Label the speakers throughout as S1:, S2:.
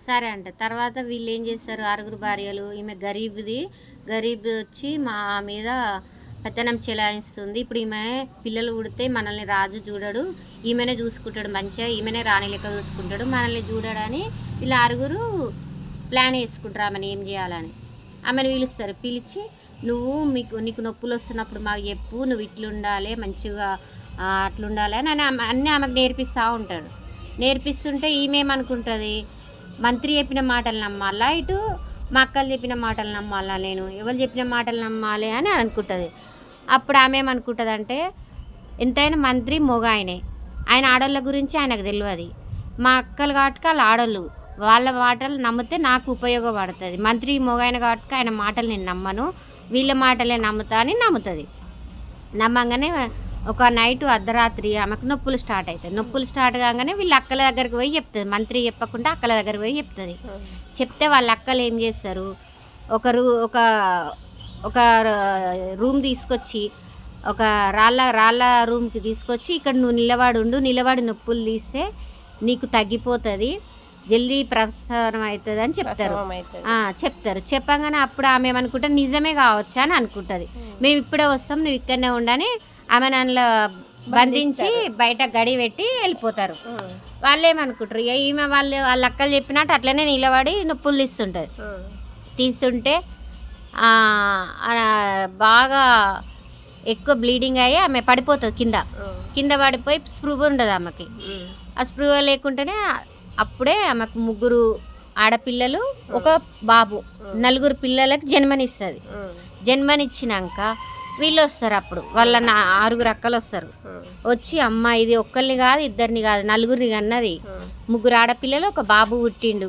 S1: సరే అంట. తర్వాత వీళ్ళు ఏం చేస్తారు? ఆరుగురు భార్యలు ఈమె గరీబ్ది. గరీబ్ వచ్చి మా మీద పెత్తనం చెలాయిస్తుంది. ఇప్పుడు ఈమె పిల్లలు పుడితే మనల్ని రాజు చూడడు. ఈమెనే చూసుకుంటాడు మంచిగా. ఈమెనే రాణి లెక్క చూసుకుంటాడు. మనల్ని చూడడని వీళ్ళు ఆరుగురు ప్లాన్ వేసుకుంటారు ఆమెను ఏం చేయాలని. ఆమెను పిలుస్తారు. పిలిచి నువ్వు మీకు నీకు నొప్పులు వస్తున్నప్పుడు మాకు చెప్పు. నువ్వు ఇట్లుండాలి మంచిగా అట్లుండాలి అని అని అన్నీ ఆమెకు నేర్పిస్తూ ఉంటాడు. నేర్పిస్తుంటే ఈమెమనుకుంటుంది మంత్రి చెప్పిన మాటలు నమ్మాలా? ఇటు మా అక్కలు చెప్పిన మాటలు నమ్మాలా నేను? ఎవరు చెప్పిన మాటలు నమ్మాలి అని అనుకుంటుంది. అప్పుడు ఆమె ఏమనుకుంటుంది అంటే ఎంతైనా మంత్రి మొగ ఆయనే ఆయన ఆడోళ్ళ గురించి ఆయనకు తెలియదు మా అక్కలు కాబట్టి వాళ్ళు ఆడోళ్ళు. వాళ్ళ మాటలు నమ్మితే నాకు ఉపయోగపడుతుంది. మంత్రి మొగాయన కాబట్టి ఆయన మాటలు నేను నమ్మను. వీళ్ళ మాటలే నమ్ముతా అని నమ్ముతుంది. నమ్మగానే ఒక నైట్ అర్ధరాత్రి ఆమెకు నొప్పులు స్టార్ట్ అవుతాయి. నొప్పులు స్టార్ట్ కాగానే వీళ్ళ అక్కల దగ్గరికి పోయి చెప్తుంది. మంత్రి చెప్పకుండా అక్కల దగ్గరికి పోయి చెప్తుంది. చెప్తే వాళ్ళ అక్కలు ఏం చేస్తారు? ఒకరు ఒక ఒక రూమ్ తీసుకొచ్చి ఒక రాళ్ళ రాళ్ళ రూమ్కి తీసుకొచ్చి ఇక్కడ నువ్వు నిలబడి ఉండు నిలబడి నొప్పులు తీస్తే నీకు తగ్గిపోతుంది. జల్దీ ప్రసవనం అవుతుంది. అని చెప్తారు. చెప్తారు చెప్పగానే అప్పుడు ఆమె ఏమనుకుంటా నిజమే కావచ్చు అని అనుకుంటుంది. మేము ఇప్పుడే వస్తాం నువ్వు ఇక్కడనే ఉండని ఆమె నన్ను బంధించి బయట గడి పెట్టి వెళ్ళిపోతారు.
S2: ఉమ్,
S1: వాళ్ళు ఏమనుకుంటారు ఇక ఈమె వాళ్ళు వాళ్ళ అక్కలు చెప్పినట్టు అట్లనే నిలబడి నొప్పులు తీస్తుంటుంది. తీస్తుంటే బాగా ఎక్కువ బ్లీడింగ్ అయ్యి ఆమె పడిపోతుంది కింద. కింద పడిపోయి స్పృహ ఉండదు ఆమెకి. ఆ. స్పృహ లేకుంటేనే అప్పుడే ఆమెకు ముగ్గురు ఆడపిల్లలు ఒక బాబు. నలుగురు పిల్లలకి జన్మనిస్తుంది. జన్మనిచ్చినాక వీళ్ళు వస్తారు అప్పుడు. వాళ్ళ నా ఆరుగురు అక్కలు వస్తారు. వచ్చి అమ్మ ఇది ఒక్కరిని కాదు ఇద్దరిని కాదు నలుగురిని అన్నది ముగ్గురు ఆడపిల్లలు ఒక బాబు పుట్టిండు.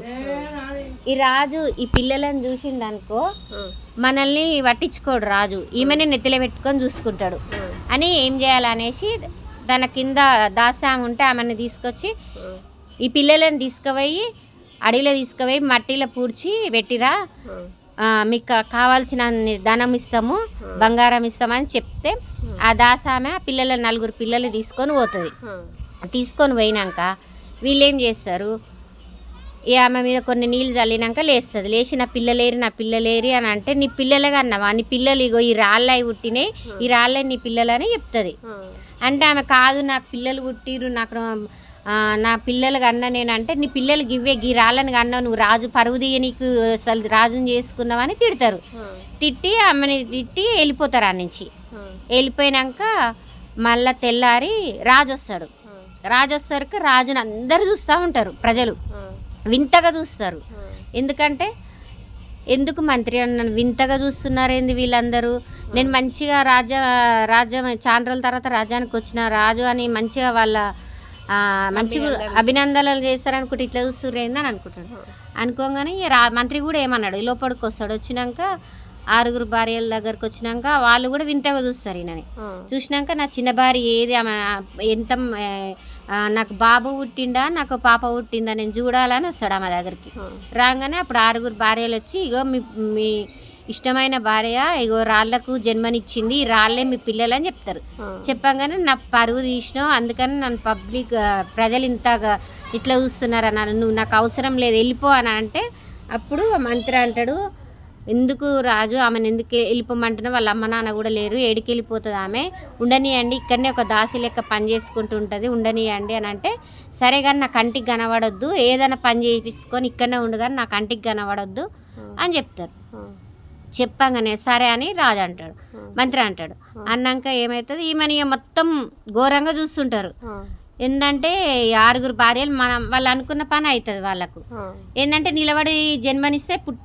S1: ఈ రాజు ఈ పిల్లలను చూసిండనుకో మనల్ని పట్టించుకోడు రాజు. ఈమెనే నెత్తిలో పెట్టుకొని చూసుకుంటాడు. అని ఏం చేయాలనేసి తన కింద దాసాము ఉంటే ఆమెను తీసుకొచ్చి ఈ పిల్లలను తీసుకుపోయి అడవిలో తీసుకుపోయి మట్టిలో పూడ్చి పెట్టిరా. మీకు కావాల్సిన ధనం ఇస్తాము. బంగారం ఇస్తామని చెప్తే ఆ దాసామె ఆ పిల్లల నలుగురు పిల్లలు తీసుకొని పోతుంది. తీసుకొని పోయినాక వీళ్ళు ఏం చేస్తారు? ఈ ఆమె మీద కొన్ని నీళ్ళు చల్లినాక లేస్తుంది. లేచి నా పిల్లలేరి నా పిల్లలేరి అని అంటే నీ పిల్లలుగా అన్నావా? నీ పిల్లలు ఇగో ఈ రాళ్ళవి పుట్టినాయి ఈ రాళ్ళే నీ పిల్లలని చెప్తుంది. అంటే ఆమె కాదు నాకు పిల్లలు పుట్టిరు నాకు నా పిల్లలు కన్నా నేను అంటే నీ పిల్లలు గివ్వే గీ రాళ్ళని కన్నా నువ్వు రాజు పరువు తీయ నీకు అసలు రాజుని చేసుకున్నావని తిడతారు. తిట్టి ఆమెని తిట్టి వెళ్ళిపోతారు ఆ నుంచి. వెళ్ళిపోయినాక మళ్ళా తెల్లారి రాజు వస్తాడు. రాజు వచ్చేసరికి రాజుని అందరు చూస్తూ ఉంటారు ప్రజలు. వింతగా చూస్తారు. ఎందుకంటే ఎందుకు మంత్రి అన్న వింతగా చూస్తున్నారు ఏంది వీళ్ళందరూ? నేను మంచిగా రాజ్య రాజ్యం చాలా రోజుల తర్వాత రాజ్యానికి వచ్చిన రాజు అని మంచిగా వాళ్ళ మంచిగా అభినందనలు చేస్తారనుకుంటే ఇట్లా చూస్తుర్రు ఏంది అని అనుకుంటాడు అనుకోగానే ఈ రా మంత్రి కూడా ఏమన్నాడు ఈ లోపలికి వస్తాడు. వచ్చినాక ఆరుగురు భార్యల దగ్గరకు వచ్చినాక వాళ్ళు కూడా వింతగా చూస్తారు ఈయనని. చూసినాక నా చిన్న భార్య ఏది ఆమె ఎంత నాకు బాబు పుట్టిండా నాకు పాప పుట్టిందా నేను చూడాలని వస్తాడు ఆమె దగ్గరికి. రాగానే అప్పుడు ఆరుగురు భార్యలు వచ్చి ఇగో మీ మీ ఇష్టమైన భార్య ఇగో రాళ్ళకు జన్మనిచ్చింది ఈ రాళ్ళే మీ పిల్లలు అని చెప్తారు చెప్పగానే నా పరువు తీసినావు అందుకని నన్ను పబ్లిక్ ప్రజలు ఇంతగా ఇట్లా చూస్తున్నారు అన్నాను నువ్వు నాకు అవసరం లేదు వెళ్ళిపో అని అంటే అప్పుడు మంత్రి అంటాడు ఎందుకు రాజు ఆమెను ఎందుకు వెళ్ళిపోమంటున్నా వాళ్ళ అమ్మ నాన్న కూడా లేరు ఏడికి వెళ్ళిపోతుంది ఆమె. ఉండనియండి ఇక్కడనే ఒక దాసి లెక్క పని చేసుకుంటూ ఉంటుంది ఉండనియండి అని అంటే సరే కానీ నా కంటికి కనబడొద్దు ఏదైనా పని చేయించుకొని ఇక్కడనే ఉండు కానీ నా కంటికి కనబడొద్దు అని చెప్తారు. చెప్పంగానే సరే అని రాజు అంటాడు మంత్రి అంటాడు. అన్నాక ఏమవుతుంది ఈమెని ఇక మొత్తం ఘోరంగా చూస్తుంటారు. ఏంటంటే ఆరుగురు భార్యలు మనం వాళ్ళు అనుకున్న పని అవుతుంది వాళ్ళకు. ఏంటంటే నిలబడి జన్మనిస్తే పుట్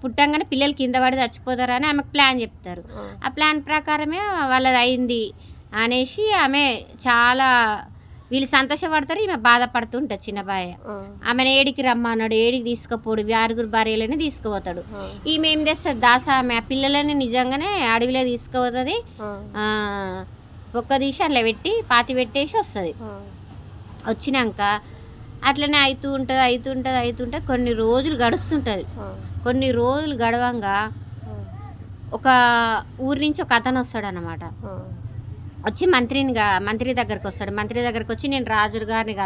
S1: పుట్టంగానే పిల్లలు కింద పడి చచ్చిపోతారు అని ఆమెకు ప్లాన్ చెప్తారు. ఆ. ప్లాన్ ప్రకారమే వాళ్ళది అయింది అనేసి ఆమె చాలా వీళ్ళు సంతోషపడతారు ఈమె బాధపడుతూ ఉంటుంది చిన్న బాయ. ఆమెను ఏడికి రమ్మన్నాడు ఏడికి తీసుకుపోడు ఆరుగురు భార్యలని తీసుకుపోతాడు. ఈమె ఏం చేస్తుంది దాస ఆమె ఆ పిల్లలని నిజంగానే అడవిలో తీసుకుపోతుంది. ఒక్క తీసి అట్లా పెట్టి పాతి పెట్టేసి వస్తుంది. వచ్చినాక అట్లనే అవుతూ ఉంటుంది అవుతూ ఉంటుంది అవుతుంటుంది కొన్ని రోజులు గడుస్తుంటుంది. కొన్ని రోజులు గడవంగా ఒక ఊరి నుంచి ఒక అతను వస్తాడు అనమాట. వచ్చి మంత్రిని గా- మంత్రి దగ్గరకు వస్తాడు మంత్రి దగ్గరకు వచ్చి నేను రాజు గారిని కల